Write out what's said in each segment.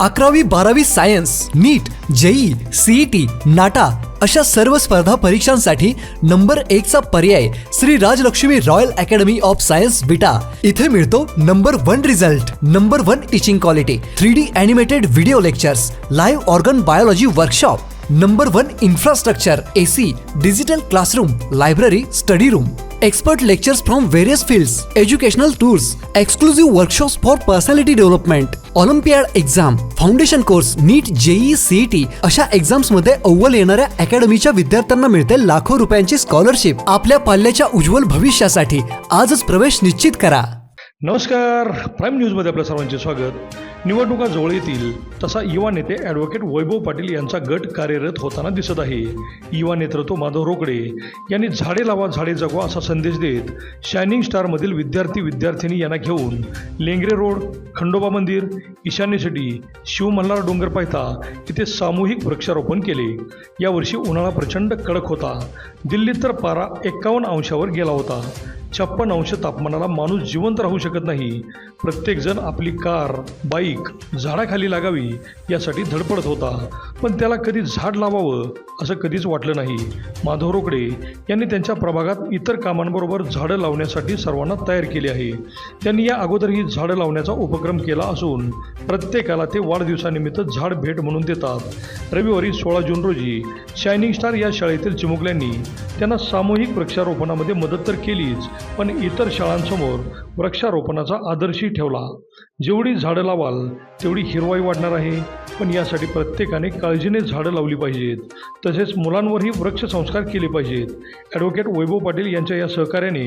अकरावी बारावी science NEET JEE CET NATA अशा सर्व स्पर्धा परीक्षांसाठी नंबर एकचा पर्याय Shri Rajlakshmi Royal Academy of Science Vita इथे मिळतो number one result number one teaching quality three D animated video lectures live organ biology workshop number one infrastructure AC digital classroom library study room. Expert lectures from various fields educational tours exclusive workshops for personality development olympiad exam foundation course NEET JEE CET अशा एक्झाम्समध्ये अव्वल येणाऱ्या अकॅडमीच्या विद्यार्थ्यांना मिळते लाखो रुपयांची scholarship. आपल्या पाल्याच्या उज्ज्वल भविष्यासाठी आजच प्रवेश निश्चित करा. नमस्कार. प्राईम न्यूजमध्ये आपल्या सर्वांचे स्वागत. निवडणुका जवळ येतील तसा युवा नेते ॲडव्होकेट वैभव पाटील यांचा गट कार्यरत होताना दिसत आहे. युवा नेतृत्व माधव रोकडे यांनी झाडे लावा झाडे जगवा असा संदेश देत शायनिंग स्टारमधील विद्यार्थी विद्यार्थिनी यांना घेऊन लेंगरे रोड खंडोबा मंदिर ईशान्य सिटी शिवमल्हार डोंगर पायथा इथे सामूहिक वृक्षारोपण केले. यावर्षी उन्हाळा प्रचंड कडक होता. दिल्लीत तर पारा एक्कावन्न अंशावर गेला होता. छप्पन अंश तापमानाला माणूस जिवंत राहू शकत नाही. प्रत्येकजण आपली कार बाईक झाडाखाली लागावी यासाठी धडपडत होता. पण त्याला कधी झाड लावावं असं कधीच वाटलं नाही. माधव रोकडे यांनी त्यांच्या प्रभागात इतर कामांबरोबर झाडं लावण्यासाठी सर्वांना तयार केले आहे. त्यांनी या अगोदरही झाडं लावण्याचा उपक्रम केला असून प्रत्येकाला ते वाढदिवसानिमित्त झाड भेट म्हणून देतात. रविवारी सोळा जून रोजी शायनिंग स्टार या शाळेतील चिमुकल्यांनी त्यांना सामूहिक वृक्षारोपणामध्ये मदत तर केलीच पण इतर शाळांसमोर वृक्षारोपणाचा आदर्शही ठेवला. जेवढी झाडं लावाल तेवढी हिरवाई वाढणार आहे. पण यासाठी प्रत्येकाने का काळजीने झाडं लावली पाहिजेत. तसेच मुलांवरही वृक्ष संस्कार केले पाहिजेत. ॲडव्होकेट वैभव पाटील यांच्या या सहकार्याने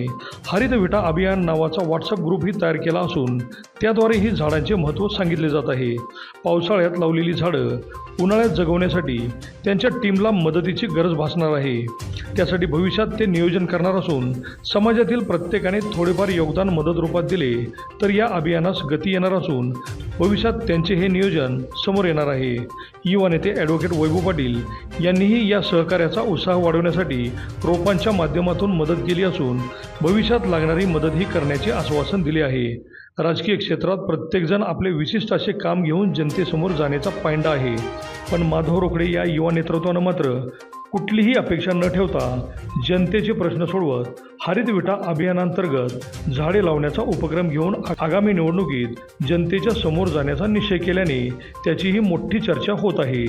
हरित विटा अभियान नावाचा व्हॉट्सअप ग्रुपही तयार केला असून त्याद्वारे ही झाडांचे महत्त्व सांगितले जात आहे. पावसाळ्यात लावलेली झाडं उन्हाळ्यात जगवण्यासाठी त्यांच्या टीमला मदतीची गरज भासणार आहे. त्यासाठी भविष्यात ते नियोजन करणार असून समाजातील प्रत्येकाने थोडेफार योगदान मदत रूपात दिले तर या अभियानास गती येणार असून भविष्यात त्यांचे हे नियोजन समोर येणार आहे. युवा नेते ॲडव्होकेट वैभव पाटील यांनीही या सहकार्याचा उत्साह वाढवण्यासाठी रोपांच्या माध्यमातून मदत केली असून भविष्यात लागणारी मदतही करण्याचे आश्वासन दिले आहे. राजकीय क्षेत्रात प्रत्येकजण आपले विशिष्ट असे काम घेऊन जनतेसमोर जाण्याचा पायंडा आहे. पण माधव रोकडे या युवा नेतृत्वानं मात्र कुठलीही अपेक्षा न ठेवता जनतेचे प्रश्न सोडवत हरित विटा अभियानांतर्गत झाडे लावण्याचा उपक्रम घेऊन आगामी निवडणुकीत जनतेच्या समोर जाण्याचा निश्चय केल्याने त्याचीही मोठी चर्चा होत आहे.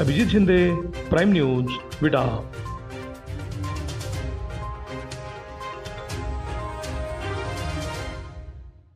Abhijit Shinde Prime News Vita.